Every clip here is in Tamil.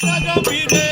மகாராஜா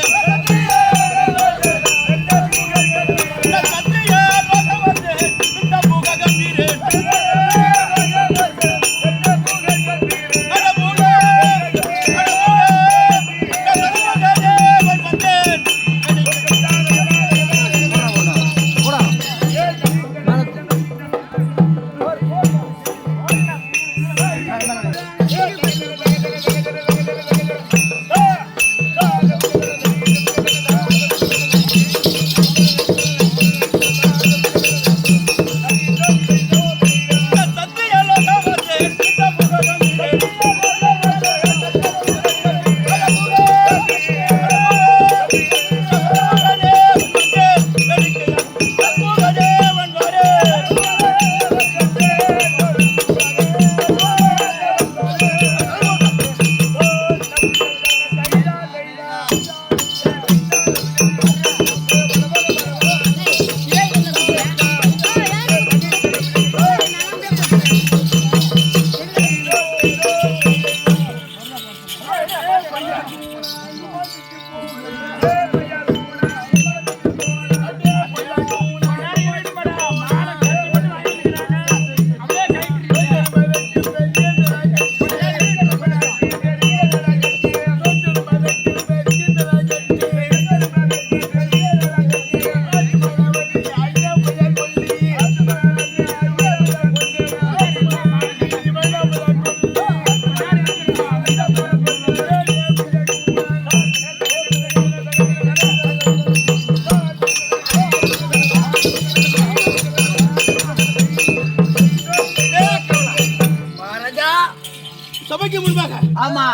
சபைக்கு முன்பாக ஆமா.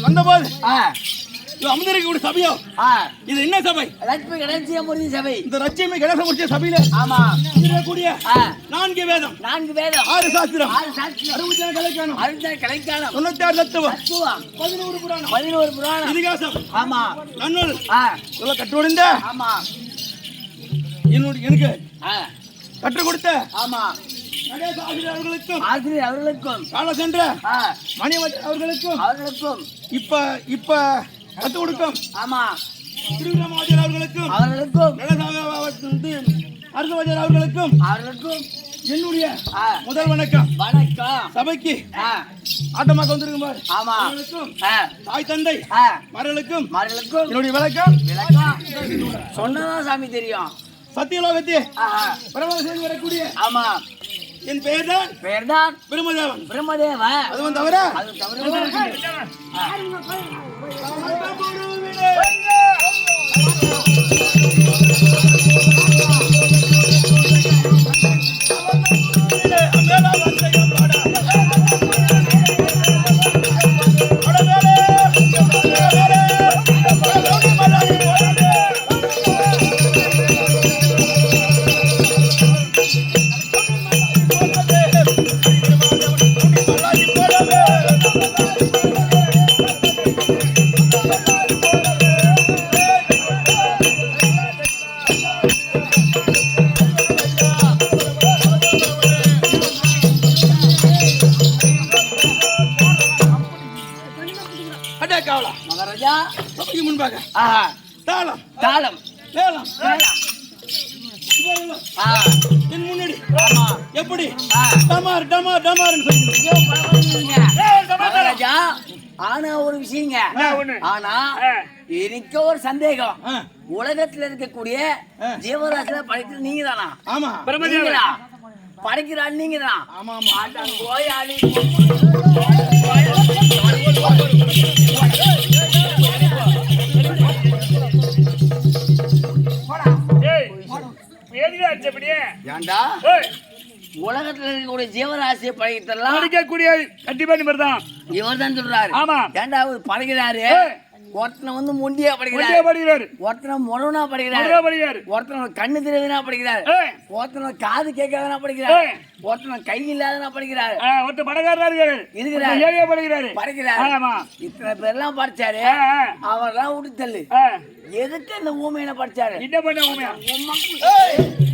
வந்தபோது ஆ. இது அமர்ந்திருக்கக்கூடிய சபையோ? இது என்ன சபை? லட்சுமி கணேசிய மூர்த்தி சபை. இந்த லட்சுமி கணேசமூர்த்தி சபையில ஆமா. நான்கு வேதம். நான்கு வேதம். ஆறு சாஸ்திரம். ஆறு சாட்சியம் அறுபத்தி நாலு கலைக்கானம். அழுத்த கலைக்காலம் தொண்ணூத்தி ஆறு தத்துவம். தத்துவம். பதினோரு புராணம். பதினோரு புராணம். இதிகாசம். ஆமா. நன்னூல். ஆ. சொல்ல கட்டுவடைந்த ஆமா. என்னுடைய எனக்கு கற்றுக் கொடுத்த ஆமா. ஆசிரியர் அவர்களுக்கும் ஆசிரியர் அவர்களுக்கும் கால சென்ற ஆ மணிவச்சர் அவர்களுக்கும் அவர்களுக்கும் இப்ப இப்ப கற்றுக் கொடுக்கும் ஆமா திருவிழமாஜர் அவர்களுக்கும் அவர்களுக்கும் வந்து அரசவாஜர் அவர்களுக்கும் அவர்களுக்கும் என்னுடைய முதல் வணக்கம். வணக்கம். சபைக்கு ஆட்டமாக வந்திருக்கும் பாரு. ஆமா தாய் தந்தை ஆ மர்களுக்கும் மகளுக்கும் என்னுடைய வணக்கம். விளக்கம் சொன்னதான் சாமி தெரியும். சத்தியலோகத்தே ஆஹா. பிரபலம் செய்து வரக்கூடிய ஆமா. என் பெயர் தான் பேர்தான் பிரம்மதேவன். பிரம்மதேவ அதுவும் தவிர அது தவிர முன்பாக. தாளம். தாளம். மேளம் என் முன்னாடி. எப்படி? டமார் டமார். மகாராஜா ஆனா ஒரு விஷயங்க. ஆனா எனக்கு ஒரு சந்தேகம். உலகத்துல இருக்கக்கூடிய. ஜீவராசில படைக்கிறது நீங்க தானா ஆமா. நீங்களா? படைக்கிறாள் நீங்க தான் ஆமா ஆமா. ஏண்டா உலகத்துல இருக்கக்கூடிய ஜீவராசியை படைக்கிறதெல்லாம் அடிக்கக்கூடிய கண்டிப்பா நிமிர் தான் இவர் தான் சொல்றாரு. ஆமா. ஏண்டா அவர் படைக்கிறாரு? ஒருத்தனை வந்து முண்டியா படைக்கிறாரு. படிக்கிறாரு. ஒருத்தனை முழவனா படைக்கிறாரு. படிக்கிறாரு. ஒருத்தனை கண்ணு தெரியாதனா படிக்கிறாரு. ஒருத்தனை காது கேட்காதனா படிக்கிறாரு. ஒருத்தனை கை இல்லாதனா படிக்கிறாரு. ஒருத்தர் பணக்காரரா இருக்காரு. இருக்கிறாரு. ஏழையா படிக்கிறாரு. படிக்கிறாரு. ஆமா. இத்தனை பேர்லாம் படிச்சாரு. அவர்லாம் விட்டு தள்ளு. எதுக்கு அந்த ஊமையில படிச்சாரு? என்ன பண்ண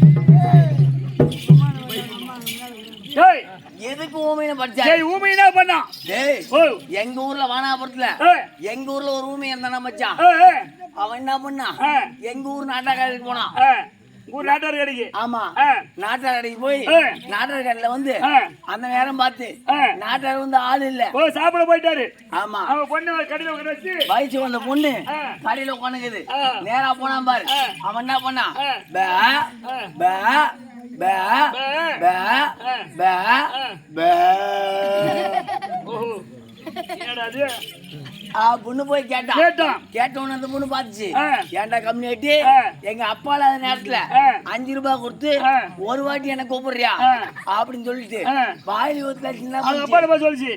எதுக்கு ஊமையின படிச்சாரு டேய் ஊமை என்ன பண்ணா எங்க ஊர்ல வானாபுரத்துல எங்க ஊர்ல ஒரு ஊமை இருந்தானா மச்சான்? அவன் என்ன பண்ணான் ஏய், எங்க ஊர் நாட்டாக்காரருக்கு போனான் நாட்டார் கடைக்கு ஆமா. நாட்டார் கடைக்கு போய். நாட்டார் கடையில வந்து அந்த நேரம் பார்த்து. நாட்டார் வந்து ஆள் இல்ல. சாப்பிட போயிட்டாரு. ஆமா. அவன் பொண்ணு கடையில் வச்சு வயசு வந்த பொண்ணு. கடையில உட்காந்துக்குது. நேரா போனா பாரு. அவன் என்ன பண்ணான். பே. பே பே பே. பொண்ணு போய் கேட்டான் கேட்டான் கேட்ட உடனே அந்த பொண்ணு பார்த்துச்சு. ஏன்டா ஆ. எங்க அப்பா இல்லாத நேரத்துல. அஞ்சு ரூபாய் கொடுத்து. ஒரு வாட்டி என்ன கூப்பிடுறியா. அப்படின்னு சொல்லிட்டு. வாயில ஊத்துல சொல்லிச்சு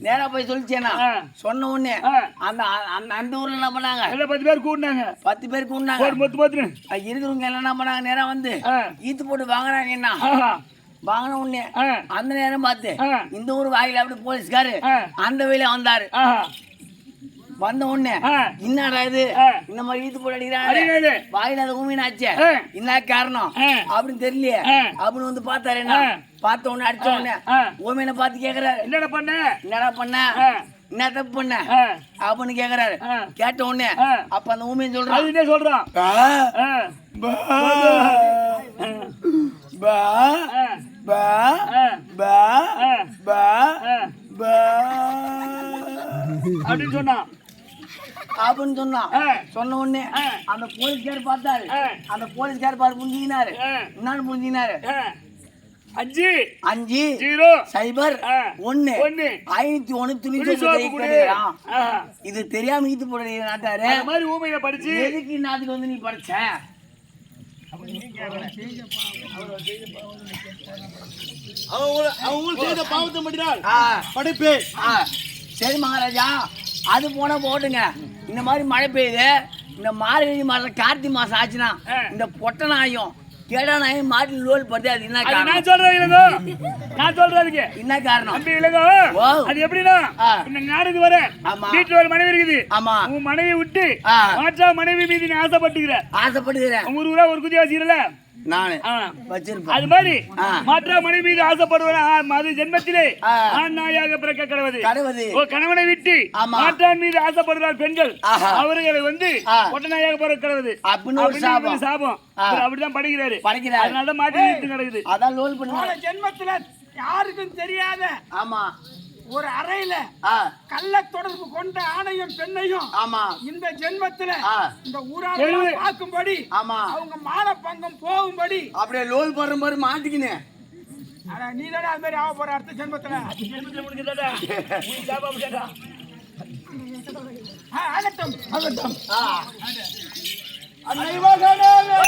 நேரா போய் சொல்லிச்சேனா. சொன்ன உடனே. அந்த அந்த அந்த ஊர்ல என்ன பண்ணாங்க எல்லாம் பத்து பேர் கூட்டினாங்க பத்து பேர் ஒரு மொத்து மொத்துன்னு இருக்கிறவங்க எல்லாம் என்ன பண்ணாங்க நேரா வந்து. ஈத்து போட்டு வாங்குறாங்க என்ன. வாங்கின உடனே. அந்த நேரம் பார்த்து. இந்த ஊர் வாயில அப்படி போலீஸ்காரு. அந்த வழியில வந்தாரு. வந்த உடனே. என்னடா இது. இந்த மாதிரி ஈத்து போட்டு அடிக்கிறாங்க அடிக்கிறாரு. வாயில அது ஊமினாச்சே. என்ன காரணம். அப்படின்னு தெரியலையே. அப்படின்னு வந்து பார்த்தாரு என்ன. பார்த்த உடனே அடிச்ச உடனே. ஊமையில பார்த்து கேக்குறாரு என்னடா பண்ண என்னடா பண்ண. என்ன தப்பு பண்ண. அப்படின்னு கேக்குறாரு ஆ. கேட்ட உடனே. அப்ப அந்த ஊமையன் சொல்றான் அது என்ன சொல்றான். பா. அப்படின்னு சொன்னான் அப்படின்னு சொன்னான். சொன்ன உடனே ஆ. அந்த போலீஸ்கார் பார்த்தாரு. அந்த போலீஸ்கார் பாரு புரிஞ்சுக்கினாரு. என்னன்னு புரிஞ்சுக்கினாரு. அஞ்சு. அஞ்சு ஜீரோ. சைபர். ஒண்ணு ஒண்ணு. ஐநூத்தி ஒண்ணு துணி. இது தெரியாம ஈத்து போடுற நாட்டாரு. மாதிரி ஊமையில படிச்சு. எதுக்கு நாட்டுக்கு வந்து நீ படிச்ச? அவங்க அவங்க செய்த பாவத்தை மட்டினால் ஆ, படைப்பே. ஆ. சரி மகாராஜா. அது போனா போட்டுங்க. இந்த மாதிரி மழை பெய்யுது இந்த மார்கழி மாசம் கார்த்திகை மாசம் ஆச்சுன்னா. இந்த பொட்டை நாயும் கெடா நாயும் மாட்டில் லோல் படுது அது என்ன காரணம் நான் சொல்றேன் இளங்கோ நான் சொல்றேன் அதுக்கு என்ன காரணம் தம்பி இளங்கோ. அது எப்படின்னா. இந்த ஞானத்துக்கு வர ஆமா. வீட்டுல ஒரு மனைவி இருக்குது ஆமா உன் மனைவி விட்டு. மாற்றா மனைவி மீது நீ ஆசைப்பட்டுக்கிற ஆசைப்படுகிறேன் உங்க ஊரா ஒரு குதி வச்சுக்கிறல நானு. வச்சிருப்பேன் அது மாதிரி ஆ. மாற்றா மனைவி மீது ஆசைப்படுவன ஜென்மத்திலே. ஆண் நாயாக பிறக்க கடவுது கடவுது ஓ கணவனை விட்டு. மாற்றான் மீது ஆசைப்படுறார் பெண்கள். அவர்களை வந்து. ஒட்டநாயாக பிறக்க கடவுது அப்படின்னு ஒரு சாபம் அப்படிதான் படிக்கிறாரு படிக்கிறாரு. அதனால மாட்டி நிறுத்து கிடக்குது அதான் லோல் பண்ணுவாங்க ஜென்மத்துல யாருக்கும் தெரியாத ஆமா ஒரு அறையில ஆ. கள்ள தொடர்பு கொண்ட ஆணையும் பெண்ணையும் ஆமா. இந்த ஜென்மத்துல ஆ. இந்த ஊராக பார்க்கும்படி ஆமா. அவங்க மான பங்கம் போகும்படி அப்படியே லோல் போடுற மாதிரி மாட்டிக்கினேன் ஆனா நீ தானே அது மாதிரி ஆக போற அடுத்த ஜென்மத்துல? ஜென்மத்துல? ஆ, ஆகட்டும் ஆகட்டும் ஆ. அன்னை மகனே அன்னை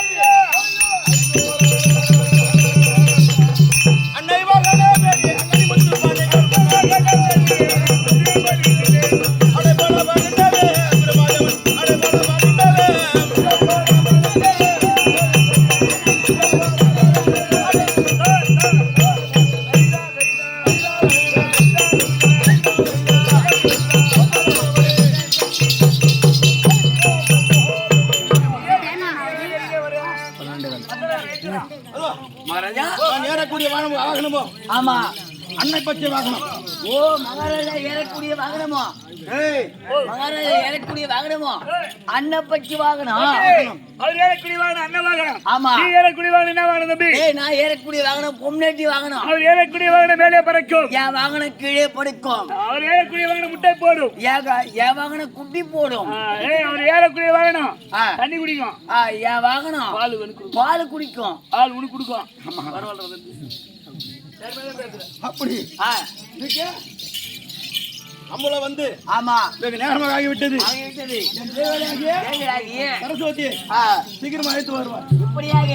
மகாராஜா ஏறக்கூடிய வாகனமோ ஆமா. அன்னை பச்சை வாகனம். ஓ மகாராஜா ஏறக்கூடிய வாகனமோ? மகாராஜா ஏறக்கூடிய வாகனமோ? அன்னப்பச்சி வாகனம். அவர் ஏறக்குடி வாகனம் அண்ணன் வாகனம். ஆமா. நீ ஏறக்குடி வாகனம் என்ன வாகனம் தம்பி? ஏய் நான் ஏறக்கூடிய வாகனம் பொம்னேட்டி வாகனம். அவர் ஏறக்குடி வாகனம் மேலே பறக்கும். என் வாகனம் கீழே படுக்கும். அவர் ஏறக்குடி வாகனம் முட்டை போடும். என் வாகனம் குட்டி போடும். ஏய் அவர் ஏறக்குடி வாகனம். தண்ணி குடிக்கும். என் வாகனம் பால் பால் குடிக்கும். பால் உனக்கு கொடுக்கும். பரவாயில்ல தம்பி. அப்படி. நம்மள வந்து ஆமா. வெகு நேரமாக ஆகிவிட்டது. சரஸ்வதி சீக்கிரம் அழைத்து வருவார். இப்படியாக.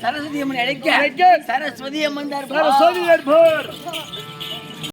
சரஸ்வதி அம்மன் அழைக்க. சரஸ்வதி அம்மன். சரஸ்வதி